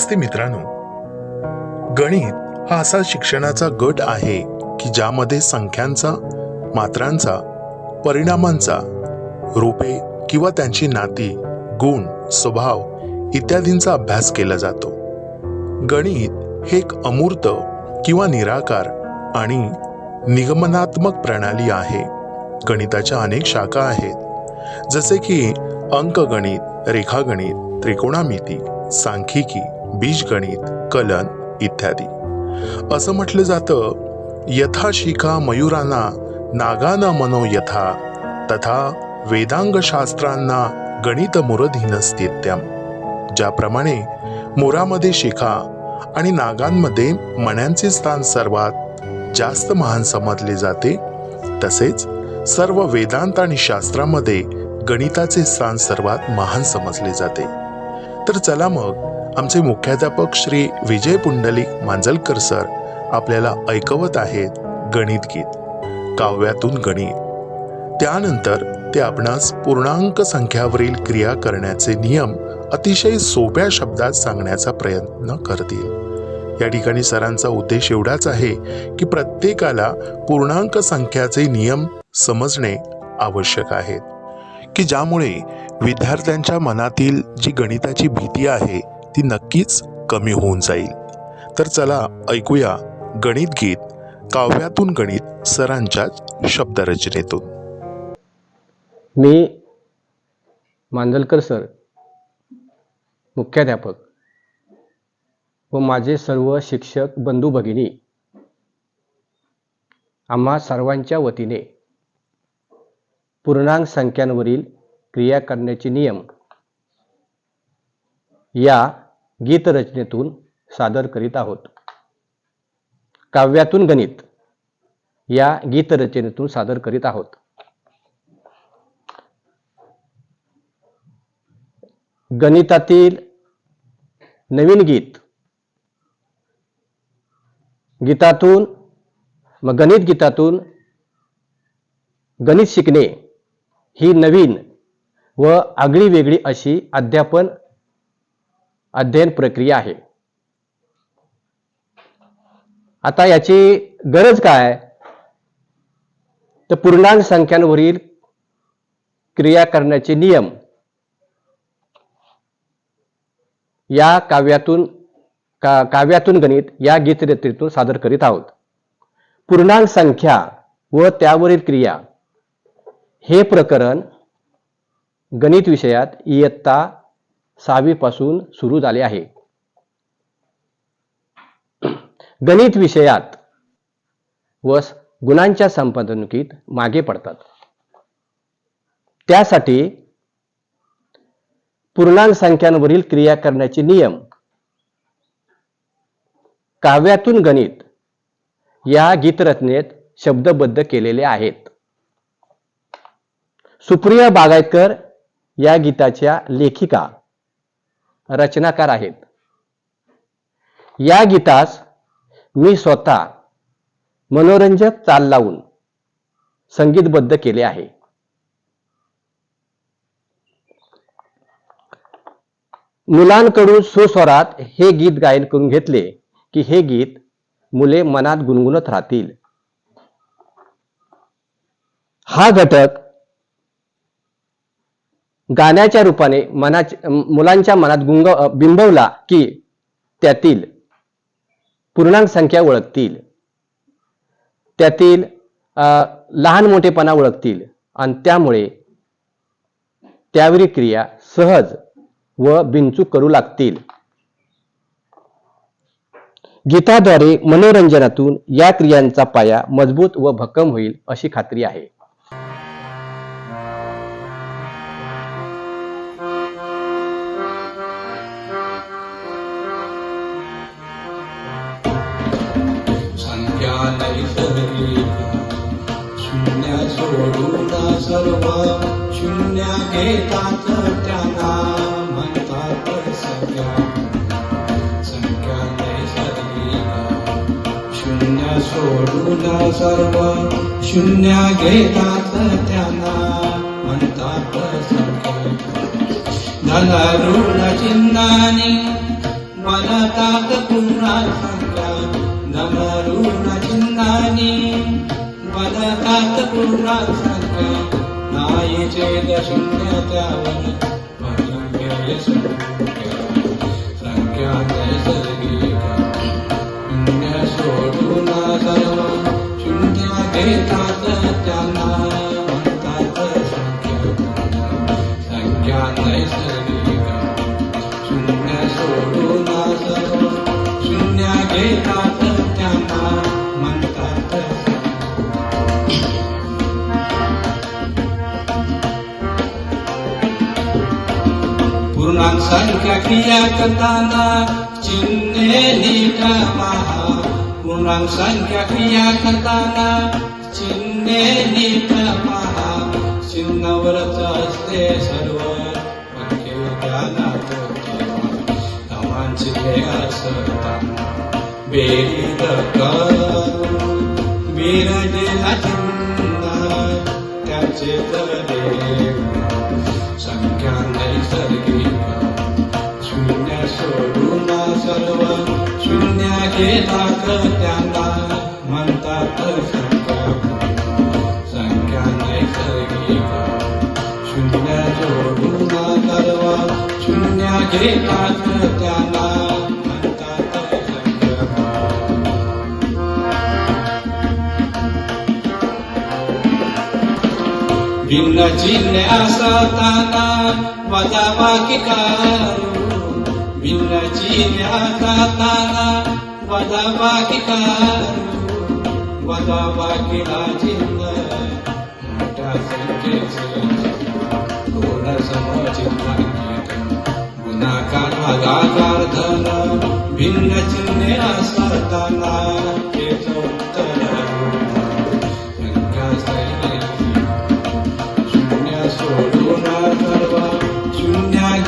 नमस्ते मित्रांनो. गणित हा असा शिक्षणाचा गट आहे की ज्यामध्ये संख्यांचा मात्रांचा परिणामांचा रूपे किंवा त्यांची नाती गुण स्वभाव इत्यादींचा अभ्यास केला जातो. गणित हे एक अमूर्त किंवा निराकार आणि निगमनात्मक प्रणाली आहे. गणिताच्या अनेक शाखा आहेत. जसे की अंकगणित रेखागणित त्रिकोणामिती सांख्यिकी बीजगणित कलन इत्यादी. असं म्हटलं जातं यथा शिखा मयुरांना नागाना मनो यथा तथा वेदांग शास्त्रांना गणित मुरधीनस्थित्यम. ज्याप्रमाणे मोरामध्ये शिखा आणि नागांमध्ये मण्यांचे स्थान सर्वात जास्त महान समजले जाते तसेच सर्व वेदांत आणि शास्त्रामध्ये गणिताचे स्थान सर्वात महान समजले जाते. तर चला मग आमचे मुख्याध्यापक श्री विजय पुंडलिक मांजलकर सर आपल्याला ऐकवत आहेत गणित गीत काव्यातून गणित. त्यानंतर ते आपणास पूर्णांक संख्यावरील क्रिया करण्याचे नियम अतिशय सोप्या शब्दात सांगण्याचा प्रयत्न करतील. या ठिकाणी सरांचा उद्देश एवढाच आहे की प्रत्येकाला पूर्णांक संख्याचे नियम समजणे आवश्यक आहेत. की ज्यामुळे विद्यार्थ्यांच्या मनातील जी गणिताची भीती आहे ती नक्कीच कमी होऊन जाईल. तर चला ऐकूया गणित गीत काव्यातून गणित सरांच्याच शब्दरचनेतून. मी मांजलकर सर मुख्याध्यापक व माझे सर्व शिक्षक बंधू भगिनी आम्हा सर्वांच्या वतीने पूर्णांक संख्यांवरील क्रिया करण्याचे नियम या गीतरचनेतून सादर करीत आहोत. काव्यातून गणित या गीतरचनेतून सादर करीत आहोत. गणितातील नवीन गीत. गीतातून मग गणित गीतातून गणित शिकणे ही नवीन व आगळी वेगळी अशी अध्यापन अध्ययन प्रक्रिया आहे. आता याची गरज काय? तर पूर्णांक संख्यांवरील क्रिया करण्याचे नियम. या काव्यातून का काव्यातून गणित या गीतरचनेतून सादर करीत आहोत. पूर्णांक संख्या व त्यावरील क्रिया हे प्रकरण गणित विषयात इयत्ता सहावीपासून सुरू झाले आहे. गणित विषयात व गुणांच्या संपादनुकीत मागे पडतात. त्यासाठी पूर्णांक संख्यांवरील क्रिया करण्याचे नियम. काव्यातून गणित या गीतरचनेत शब्दबद्ध केलेले आहेत. सुप्रिया बागायतकर या गीताच्या लेखिका. रचनाकार आहेत. या गीतास मी स्वतः मनोरंजक चाल लावून संगीतबद्ध केले आहे. मुलांकडून सुस्वरात हे गीत गायन करून घेतले की हे गीत मुले मनात गुणगुणत राहतील. हा घटक गाण्याच्या रूपाने मनाच्या मुलांच्या मनात गुंग बिंबवला की त्यातील पूर्णांक संख्या ओळखतील. त्यातील लहान मोठेपणा ओळखतील. आणि त्यामुळे त्यावरील क्रिया सहज व बिनचूक करू लागतील. गीताद्वारे मनोरंजनातून या क्रियांचा पाया मजबूत व भक्कम होईल अशी खात्री आहे. शून्य सोडून सर्व शून्य घेतात त्यांना म्हणतात संख्या. संख्या शून्य सोडून सर्व शून्य घेतात त्यांना म्हणतात संख्या. धन ऋण चिन्हाने म्हणतात पुन्हा संख्या. नमरून चिन्हानी बनतात पुन्हा संख्या नाही चेत शून्य वन परिव्यय संख्या संख्या नैसर्गिक शून्य सोडून सर्व शून्य घेतात त्यांना. पूर्णांक क्रिया करताना चिन्हे नीट पूर्णांक संख्या क्रिया करताना चिन्हे नीट चिन्हावरच असते सर्व वाक्य ध्यानात ठेवा असताना बिरजेला चिन्ह त्याचे तर संख्या नैसर्गिक सर्व शून्य घेतात त्यांना म्हणतात संख्या संख्या नैसर्गिक शून्य जोडून सर्व शून्य घेतात त्यांना म्हणतात भिन्न चिन्हे असताना वजा बाकी करू. भिन्न चिन्हे असताना वजाबाकी करू वजाबाकीला चिन्ह. मोठ्या संख्येचे कोण समचिन्हांकित गुणाकार भागाकार धन भिन्न चिन्हे असताना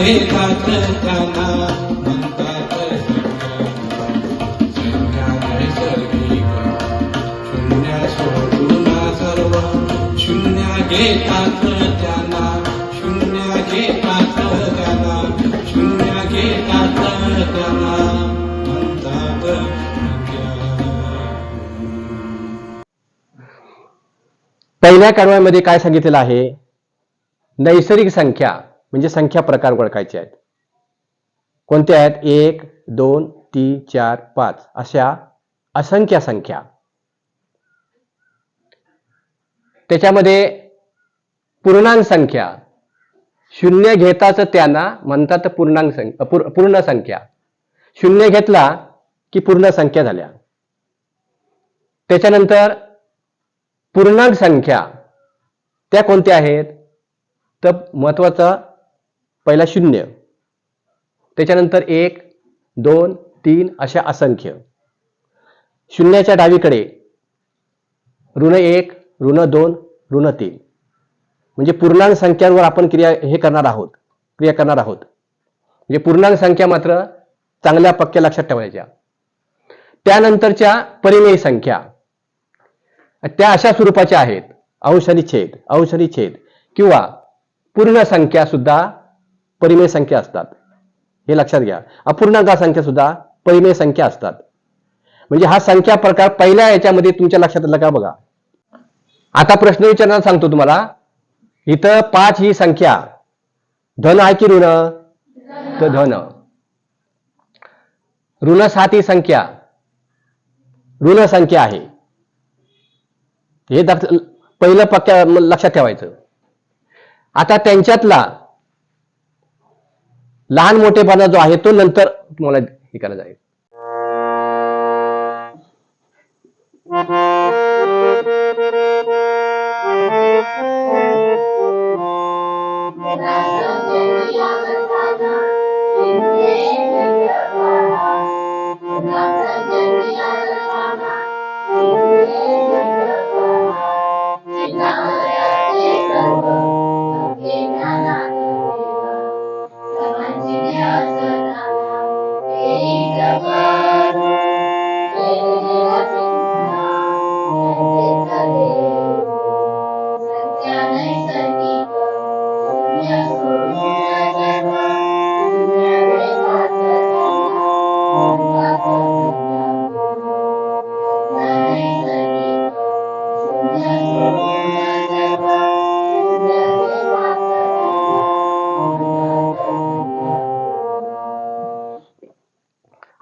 म्हणतात शून्य सोडून सर्व शून्य घेतात त्यांना शून्य घेतात त्यांना शून्य घेतात त्यांना पहिल्या कडव्यामध्ये काय सांगितलेलं आहे? नैसर्गिक संख्या. म्हणजे संख्या प्रकार ओळखायचे आहेत. कोणत्या आहेत? एक दोन तीन चार पाच. अशा असंख्य संख्या. त्याच्यामध्ये पूर्णांक संख्या. शून्य घेताच त्यांना म्हणतात पूर्णांक संख्या पूर्ण संख्या. शून्य घेतला की पूर्ण संख्या झाल्या. त्याच्यानंतर पूर्णांक संख्या. त्या कोणत्या आहेत? तर महत्वाचं पहिला शून्य. त्याच्यानंतर एक दोन तीन अशा असंख्य. शून्याच्या डावीकडे ऋण एक ऋण दोन ऋण तीन. म्हणजे पूर्णांक संख्यांवर आपण क्रिया हे करणार आहोत क्रिया करणार आहोत. म्हणजे पूर्णांक संख्या मात्र चांगल्या पक्क्या लक्षात ठेवायच्या. त्यानंतरच्या परिमेय संख्या. त्या अशा स्वरूपाच्या आहेत. अंश आणि छेद अंश आणि छेद किंवा पूर्ण संख्या सुद्धा परिमेय संख्या असतात. हे लक्षात घ्या. अपूर्णांक संख्या सुद्धा परिमेय संख्या असतात. म्हणजे हा संख्या प्रकार पहिल्या याच्यामध्ये तुमच्या लक्षात आला का बघा? आता प्रश्न विचारणार सांगतो तुम्हाला. इथं पाच ही संख्या. धन आहे की ऋण? तर धन. ऋण सात ही संख्या. ऋण संख्या आहे. हे दाख- पहिलं पक्क्या लक्षात ठेवायचं. आता त्यांच्यातला लहान मोठेपणा जो आहे तो नंतर तुम्हाला हे करायचा आहे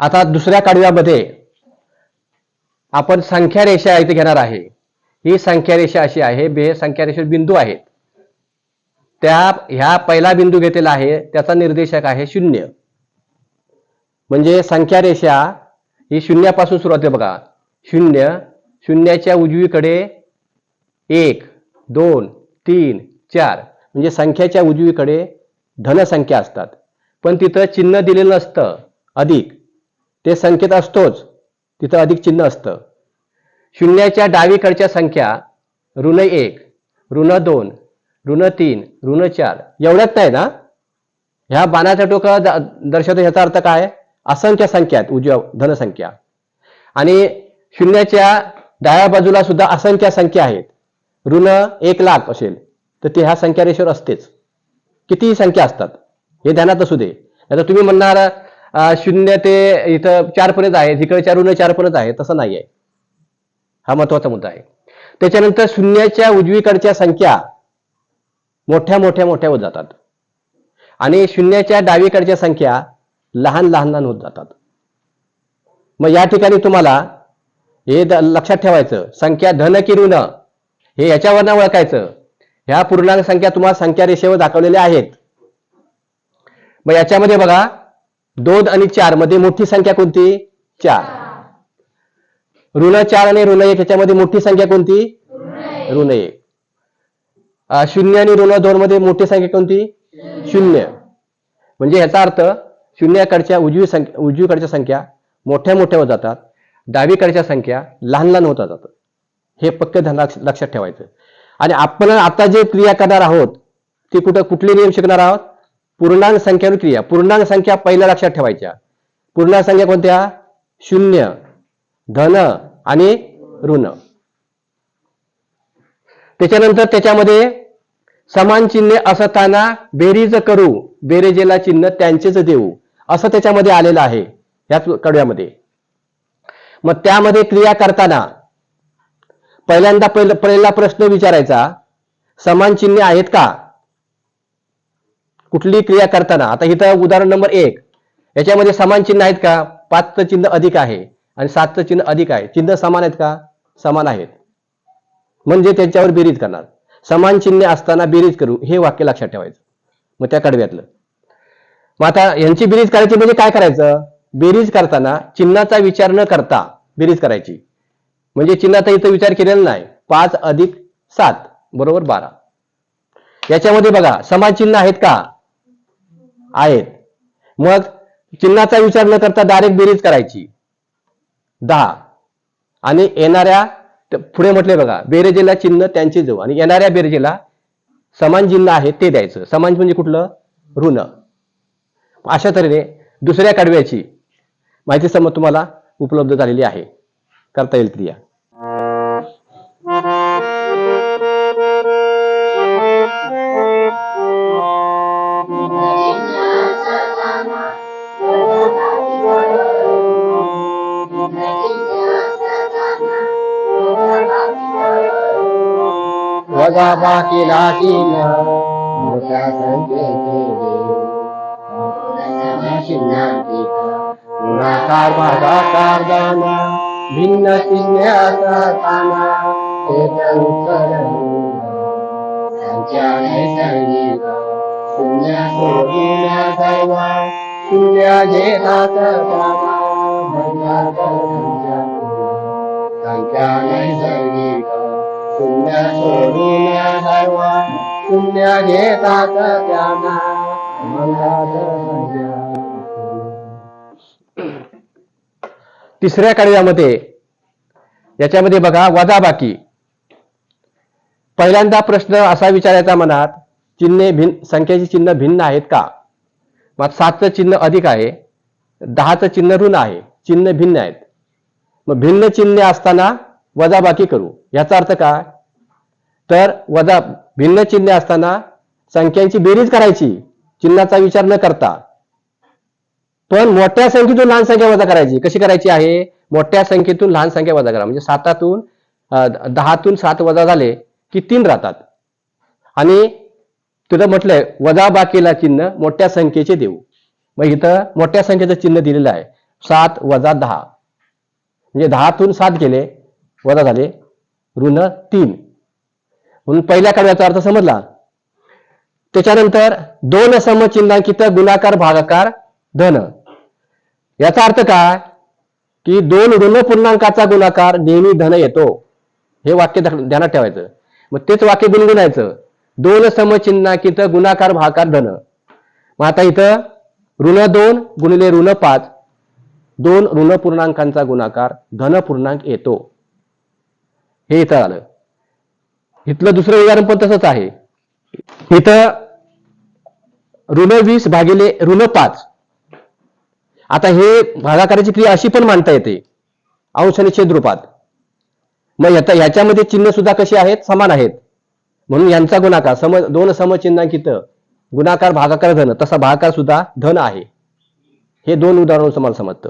आता दुसऱ्या कडव्यामध्ये आपण संख्या रेषा इथे घेणार आहे. ही संख्या रेषा अशी आहे बे संख्या रेषेत बिंदू आहेत. त्या ह्या पहिला बिंदू घेतलेला आहे त्याचा निर्देशक आहे शून्य. म्हणजे संख्या रेषा ही शून्यापासून सुरुवात आहे बघा. शून्य शून्याच्या उजवीकडे एक दोन तीन चार. म्हणजे संख्याच्या उजवीकडे धनसंख्या असतात. पण तिथं चिन्ह दिलेलं असतं अधिक. ते संख्येत असतोच. तिथं अधिक चिन्ह असतं. शून्याच्या डावीकडच्या संख्या ऋण एक ऋण दोन ऋण तीन ऋण चार एवढ्यात नाही ना ह्या बाणाचं टोकं द- दर्शवतो ह्याचा अर्थ काय? असंख्य संख्या आहेत उजव्या धनसंख्या. आणि शून्याच्या डाव्या बाजूला सुद्धा असंख्य संख्या आहेत. ऋण एक लाख असेल तर ते ह्या संख्या रेषेवर असतेच. कितीही संख्या असतात हे ध्यानात असू दे. आता तुम्ही म्हणणार शून्य ते इथं चार पर्यंत आहे. तिकडच्या ऋण चार पर्यंत आहे. तसं नाही आहे हा महत्त्वाचा मुद्दा आहे. त्याच्यानंतर शून्याच्या उजवीकडच्या संख्या मोठ्या मोठ्या मोठ्या होत जातात. आणि शून्याच्या डावीकडच्या संख्या लहान लहान लहान होत जातात. मग या ठिकाणी तुम्हाला हे लक्षात ठेवायचं. संख्या धन की ऋण हे याच्यावरनं ओळखायचं. ह्या पूर्णांक संख्या तुम्हाला संख्या रेषेवर दाखवलेल्या आहेत. मग याच्यामध्ये बघा दोन आणि चारमध्ये मोठी संख्या कोणती? चार. ऋण चार आणि ऋण एक याच्यामध्ये मोठी संख्या कोणती? ऋण एक. शून्य आणि ऋण दोन मध्ये मोठी संख्या कोणती? शून्य. म्हणजे ह्याचा अर्थ शून्याकडच्या उजवी संख्या उजवीकडच्या संख्या मोठ्या मोठ्या होत जातात. डावीकडच्या संख्या लहान लहान होत जातात. हे पक्क ध्यान लक्षात ठेवायचं. आणि आपण आता जे क्रिया करणार आहोत ते कुठं कुठले नियम शिकणार आहोत? पूर्णांक संख्या क्रिया. पूर्णांक संख्या पहिल्या लक्षात ठेवायच्या. पूर्णांक संख्या कोणत्या? शून्य धन आणि ऋण. त्याच्यानंतर त्याच्यामध्ये समान चिन्हे असताना बेरीज करू. बेरेजेला चिन्ह त्यांचेच देऊ. असं त्याच्यामध्ये आलेलं आहे. याच कडव्यामध्ये मग त्यामध्ये क्रिया करताना पहिल्यांदा पहिला प्रश्न विचारायचा. समान चिन्हे आहेत का? कुठली क्रिया करताना आता इथं उदाहरण नंबर एक याच्यामध्ये समान चिन्ह आहेत का? पाचचं चिन्ह अधिक आहे आणि सातचं चिन्ह अधिक आहे. चिन्ह समान आहेत का? समान आहेत. म्हणजे त्यांच्यावर बेरीज करणार. समान चिन्हे असताना बेरीज करू हे वाक्य लक्षात ठेवायचं. मग त्या कडव्यातलं. मग आता यांची बेरीज करायची म्हणजे काय करायचं? बेरीज करताना चिन्हाचा विचार न करता बेरीज करायची. म्हणजे चिन्हाचा इथं विचार केलेला नाही. पाच अधिक सात बरोबर बारा. याच्यामध्ये बघा समान चिन्ह आहेत का? आहेत. मग चिन्हाचा विचार न करता डायरेक्ट बेरीज करायची. दहा. आणि येणाऱ्या पुढे म्हटले बघा बेरजेला चिन्ह त्यांचे जाऊ आणि येणाऱ्या बेरजेला समान चिन्ह आहे ते द्यायचं. समान म्हणजे कुठलं? ऋण. अशा तऱ्हेने दुसऱ्या कडव्याची माहिती समज तुम्हाला उपलब्ध झालेली आहे. करता येईल क्रिया. वजा बाकीला चिन्ह मोठ्या संख्येचे गुणाकार भागाकार दाना भिन्न चिन्हे असताना तेच शून्य सर्व शून्य संख्या नैसर्गिक शून्य सर्व शून्य घेतात त्यांना. तिसऱ्या कार्यामध्ये याच्यामध्ये बघा वजाबाकी पहिल्यांदा प्रश्न असा विचारायचा मनात चिन्हे भिन्न संख्येची चिन्ह भिन्न आहेत का? मग सातचं चिन्ह अधिक आहे दहाचं चिन्ह ऋण आहे चिन्ह भिन्न आहेत. मग भिन्न चिन्हे असताना वजाबाकी करू. याचा अर्थ काय? तर वजा भिन्न चिन्हे असताना संख्यांची बेरीज करायची चिन्हाचा विचार न करता. पण मोठ्या संख्येतून लहान संख्या वजा करायची. कशी करायची आहे? मोठ्या संख्येतून लहान संख्या वजा करा. म्हणजे सातातून दहातून सात वजा झाले की तीन राहतात. आणि तुझं म्हटलंय वजा बाकीला चिन्ह मोठ्या संख्येचे देऊ. मग इथं मोठ्या संख्येचं चिन्ह दिलेलं आहे. सात वजा दहा. म्हणजे दहातून सात गेले. वजा झाले. ऋण तीन. म्हणून पहिल्या कडव्याचा अर्थ समजला. त्याच्यानंतर दोन समचिन्हांकित गुणाकार भागाकार धन. याचा अर्थ काय? की दोन ऋण पूर्णांकाचा गुणाकार नेहमी धन येतो. हे वाक्य ध्यानात ठेवायचं. मग तेच वाक्य गुणगुणायचं दोन समचिन्हांकित गुणाकार भागाकार धन. मग आता इथं ऋण दोन गुणिले ऋण पाच. दोन ऋण पूर्णांकांचा गुणाकार धन पूर्णांक येतो. हे इथं आलं. इथलं दुसरं उदाहरण पण तसंच आहे. इथं ऋण वीस भागिले ऋण पाच. आता हे भागाकाराची क्रिया अशी पण मांडता येते. अंश आणि छेद रूपात. मग आता ह्याच्यामध्ये चिन्ह सुद्धा कशी आहेत? समान आहेत. म्हणून यांचा गुणाकार सम दोन समचिन्हांकित गुणाकार भागाकार धन. तसा भागाकार सुद्धा धन आहे. हे दोन उदाहरण समान समजतं.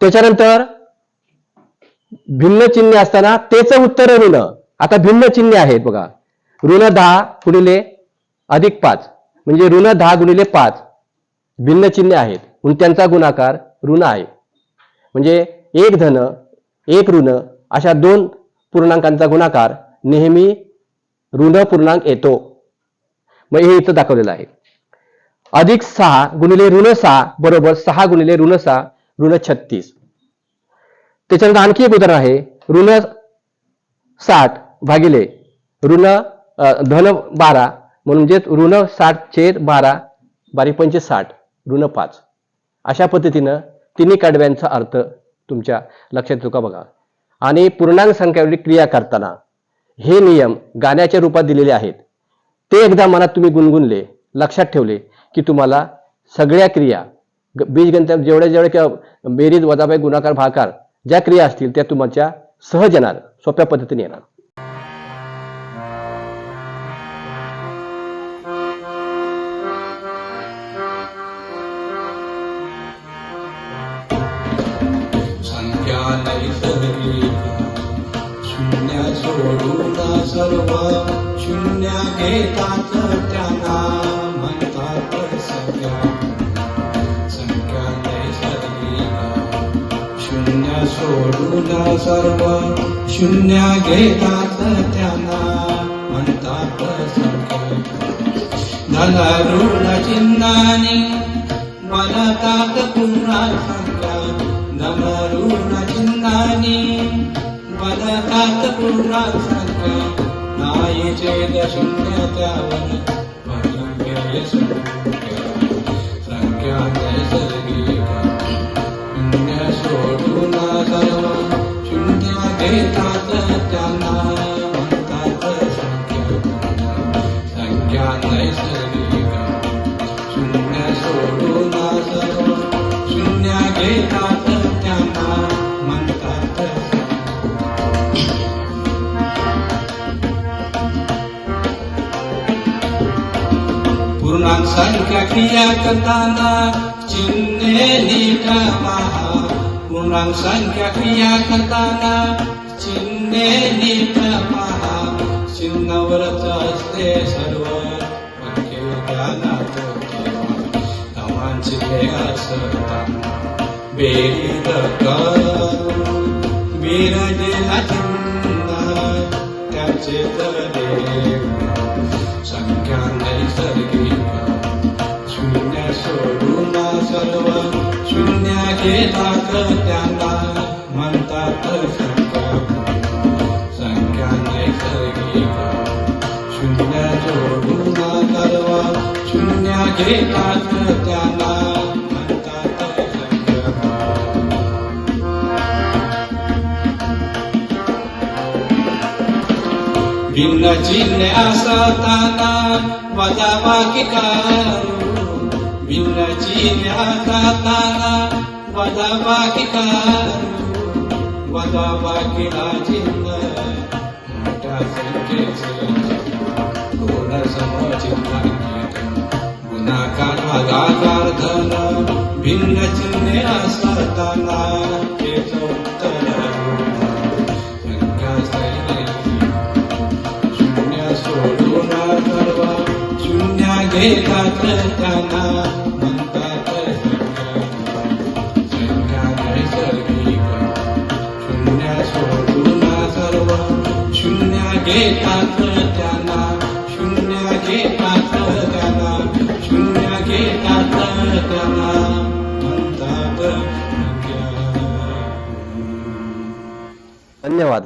त्याच्यानंतर भिन्न चिन्हे असताना तेच उत्तर ऋण. आता भिन्न चिन्हे आहेत बघा. ऋण दहा गुणिले अधिक पाच. म्हणजे ऋण दहा गुणिले पाच. भिन्न चिन्हे आहेत. म्हणून त्यांचा गुणाकार ऋण आहे. म्हणजे एक धन एक ऋण अशा दोन पूर्णांकांचा गुणाकार नेहमी ऋण पूर्णांक येतो. मग हे इथं दाखवलेलं आहे. अधिक सहा गुणिले ऋण सहा बरोबर सहा गुणिले ऋण सहा ऋण छत्तीस. त्याच्यानंतर आणखी एक उदाहरण आहे. ऋण साठ भागिले ऋण धन बारा म्हणजे ऋण साठ छेद बारा बारीक पंचे साठ ऋण पाच. अशा पद्धतीनं तिन्ही कडव्यांचा अर्थ तुमच्या लक्षात येतो का बघा. आणि पूर्णांक संख्यावरील क्रिया करताना हे नियम गाण्याच्या रूपात दिलेले आहेत. ते एकदा मनात तुम्ही गुणगुणले लक्षात ठेवले की तुम्हाला सगळ्या क्रिया ग- जेवढ्या जेवढ्या किंवा बेरीज वजाबाई गुणाकार भाकार ज्या क्रिया असतील त्या तुमच्या सहज येणार सोप्या पद्धतीने येणार. शून्य सर्व शून्य घेतात त्यांना म्हणतात संख्या सोडून सर्व शून्य घेतात त्यांना. म्हणतात संख्या ऋण चिन्हाने म्हणतात पुन्हा सांगा धन ऋण चिन्हाने म्हणतात पुन्हा सांगा नाही छेद शून्य त्यावर. परिव्यय संख्या पूर्णांक संख्या क्रिया करताना चिन्हे नीट पहा पूर्णांक संख्या क्रिया करताना चिन्हे नीट पहा चिन्हावरच असते सर्व वाक्य ध्यानात ठेवा धावांची हे असताना बेरीज करून बिरजेला चिन्ह त्याचे तरे संख्या सोडून सर्व शून्य घेतात त्यांना म्हणतात संख्या नैसर्गिक शून्य जोडून सर्व शून्य घेतात त्यांना भिन्न चिन्ह असताना वजाबाकी कारू भिन्न चिन्हे असताना वजाबाकी कारू वजाबाकीला चिन्ह मोठ्या संख्येचे दोन समचिन्हांकित गुणाकार भागाकार धन भिन्न चिन्हे असताना तेच शून्य सोडून सर्व शून्य घेतात त्यांना. घेतात त्याला. शून्य घेतात त्याला. शून्य घेतात त्याला. म्हणतात धन्यवाद.